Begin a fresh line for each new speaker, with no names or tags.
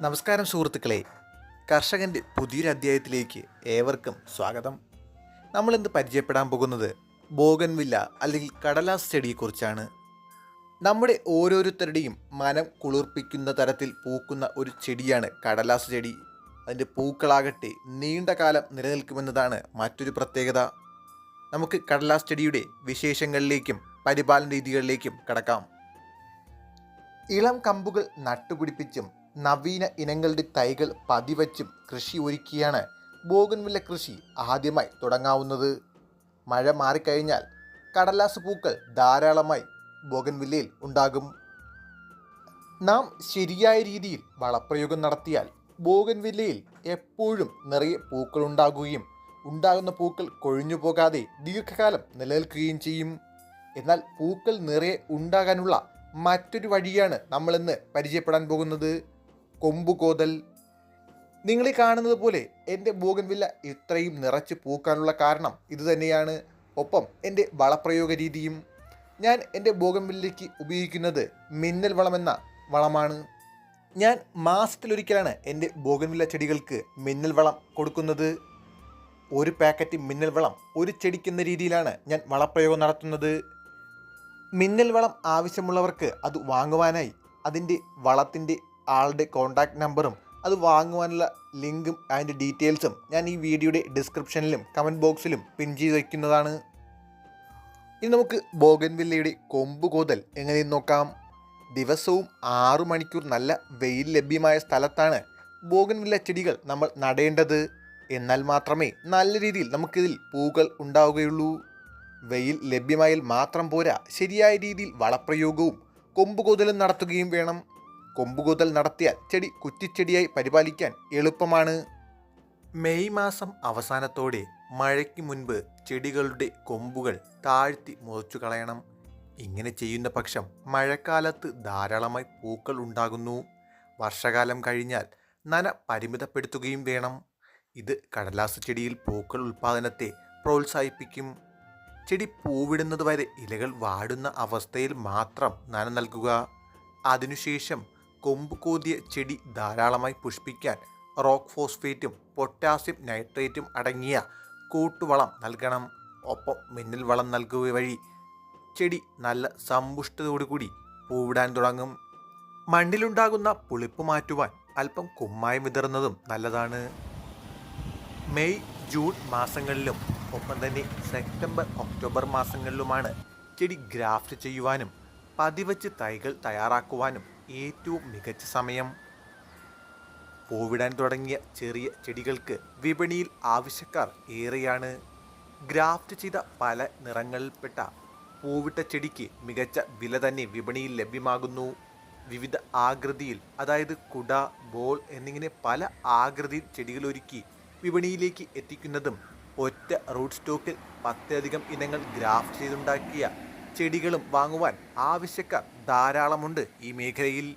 നമസ്കാരം സുഹൃത്തുക്കളെ. കർഷകന്റെ പുതിയൊരു അധ്യായത്തിലേക്ക് ഏവർക്കും സ്വാഗതം. നമ്മളിന്ന് പരിചയപ്പെടാൻ പോകുന്നത് ബോഗൻവില്ല അല്ലെങ്കിൽ കടലാസ് ചെടിയെക്കുറിച്ചാണ്. നമ്മുടെ ഓരോരുത്തരുടെയും മനം കുളിർപ്പിക്കുന്ന തരത്തിൽ പൂക്കുന്ന ഒരു ചെടിയാണ് കടലാസ് ചെടി. അതിന്റെ പൂക്കളാകട്ടെ നീണ്ട കാലം നിലനിൽക്കുമെന്നതാണ് മറ്റൊരു പ്രത്യേകത. നമുക്ക് കടലാസ് ചെടിയുടെ വിശേഷങ്ങളിലേക്കും പരിപാലന രീതികളിലേക്കും കടക്കാം. ഇളം കമ്പുകൾ നട്ടുപിടിപ്പിച്ചും നവീന ഇനങ്ങളുടെ തൈകൾ പതിവച്ചും കൃഷി ഒരുക്കിയാണ് ബോഗൻവില്ല കൃഷി ആദ്യമായി തുടങ്ങാവുന്നത്. മഴ മാറിക്കഴിഞ്ഞാൽ കടലാസ് പൂക്കൾ ധാരാളമായി ബോഗൻവില്ലയിൽ ഉണ്ടാകും. നാം ശരിയായ രീതിയിൽ വളപ്രയോഗം നടത്തിയാൽ ബോഗൻവില്ലയിൽ എപ്പോഴും നിറയെ പൂക്കൾ ഉണ്ടാകുകയും ഉണ്ടാകുന്ന പൂക്കൾ കൊഴിഞ്ഞു പോകാതെ ദീർഘകാലം നിലനിൽക്കുകയും ചെയ്യും. എന്നാൽ പൂക്കൾ നിറയെ ഉണ്ടാകാനുള്ള മറ്റൊരു വഴിയാണ് നമ്മളിന്ന് പരിചയപ്പെടാൻ പോകുന്നത്. കൊമ്പുകോതൽ നിങ്ങൾ ഈ കാണുന്നത് പോലെ എന്റെ ബോഗൻവില്ല ഇത്രയും നിറച്ച് പൂക്കാനുള്ള കാരണം ഇതുതന്നെയാണ് ഒപ്പം എന്റെ വളപ്രയോഗ രീതിയും. ഞാൻ എന്റെ ബോഗൻവില്ലയ്ക്ക് ഉപയോഗിക്കുന്നത് മിന്നൽ വളമെന്ന വളമാണ്. ഞാൻ മാസത്തിലൊരിക്കലാണ് എന്റെ ബോഗൻവില്ല ചെടികൾക്ക് മിന്നൽ വളം കൊടുക്കുന്നത്. ഒരു പാക്കറ്റ് മിന്നൽ വളം ഒരു ചെടിക്കുന്ന രീതിയിലാണ് ഞാൻ വളപ്രയോഗം നടത്തുന്നത്. മിന്നൽ വളം ആവശ്യമുള്ളവർക്ക് അത് വാങ്ങുവാനായി അതിന്റെ വളത്തിന്റെ ആളുടെ കോൺടാക്റ്റ് നമ്പറും അത് വാങ്ങുവാനുള്ള ലിങ്കും അതിന്റെ ഡീറ്റെയിൽസും ഞാൻ ഈ വീഡിയോയുടെ ഡിസ്ക്രിപ്ഷനിലും കമന്റ് ബോക്സിലും പിൻ ചെയ്ത് വയ്ക്കുന്നതാണ് ഇനി നമുക്ക് ബോഗൻവില്ലയുടെ കൊമ്പ് കോതൽ എങ്ങനെയെന്ന് നോക്കാം. ദിവസവും ആറു മണിക്കൂർ നല്ല വെയിൽ ലഭ്യമായ സ്ഥലത്താണ് ബോഗൻവില്ല ചെടികൾ നമ്മൾ നടേണ്ടത്. എന്നാൽ മാത്രമേ നല്ല രീതിയിൽ നമുക്കിതിൽ പൂക്കൾ ഉണ്ടാവുകയുള്ളൂ. വെയിൽ ലഭ്യമായാൽ മാത്രം പോരാ ശരിയായ രീതിയിൽ വളപ്രയോഗവും കൊമ്പ് കോതലും നടത്തുകയും വേണം. കൊമ്പുകൂതൽ നടത്തിയാൽ ചെടി കുറ്റിച്ചെടിയായി പരിപാലിക്കാൻ എളുപ്പമാണ്. മെയ് മാസം അവസാനത്തോടെ മഴയ്ക്ക് മുൻപ് ചെടികളുടെ കൊമ്പുകൾ താഴ്ത്തി മുറിച്ചു കളയണം. ഇങ്ങനെ ചെയ്യുന്ന പക്ഷം മഴക്കാലത്ത് ധാരാളമായി പൂക്കൾ ഉണ്ടാകുന്നു. വർഷകാലം കഴിഞ്ഞാൽ നന പരിമിതപ്പെടുത്തുകയും വേണം. ഇത് കടലാസ് ചെടിയിൽ പൂക്കൾ ഉൽപ്പാദനത്തെ പ്രോത്സാഹിപ്പിക്കും. ചെടി പൂവിടുന്നതുവരെ ഇലകൾ വാടുന്ന അവസ്ഥയിൽ മാത്രം നന നൽകുക. അതിനുശേഷം കൊമ്പ് കൂതിയ ചെടി ധാരാളമായി പുഷ്പിക്കാൻ റോക്ക് ഫോസ്ഫേറ്റും പൊട്ടാസ്യം നൈട്രേറ്റും അടങ്ങിയ കൂട്ടുവളം നൽകണം. ഒപ്പം മിന്നൽ വളം നൽകുക വഴി ചെടി നല്ല സമ്പുഷ്ടതയോടുകൂടി പൂവിടാൻ തുടങ്ങും. മണ്ണിലുണ്ടാകുന്ന പുളിപ്പ് മാറ്റുവാൻ അല്പം കുമ്മായം വിതറുന്നതും നല്ലതാണ്. മെയ് ജൂൺ മാസങ്ങളിലും ഒപ്പം തന്നെ സെപ്റ്റംബർ ഒക്ടോബർ മാസങ്ങളിലുമാണ് ചെടി ഗ്രാഫ്റ്റ് ചെയ്യുവാനും പതിവച്ച് തൈകൾ തയ്യാറാക്കുവാനും ഏറ്റവും മികച്ച സമയം. പൂവിടാൻ തുടങ്ങിയ ചെറിയ ചെടികൾക്ക് വിപണിയിൽ ആവശ്യക്കാർ ഏറെയാണ്. ഗ്രാഫ്റ്റ് ചെയ്ത പല നിറങ്ങളിൽപ്പെട്ട പൂവിട്ട ചെടിക്ക് മികച്ച വില തന്നെ വിപണിയിൽ ലഭ്യമാകുന്നു. വിവിധ ആകൃതിയിൽ അതായത് കുട ബോൾ എന്നിങ്ങനെ പല ആകൃതിയിൽ ചെടികളൊരുക്കി വിപണിയിലേക്ക് എത്തിക്കുന്നതും ഒറ്റ റൂട്ട് സ്റ്റോക്കിൽ പത്തിലധികം ഇനങ്ങൾ ഗ്രാഫ്റ്റ് ചെയ്തുണ്ടാക്കിയ ചെടികളും വാങ്ങുവാൻ ആവശ്യക്കാർ ധാരാളമുണ്ട് ഈ മേഖലയിൽ.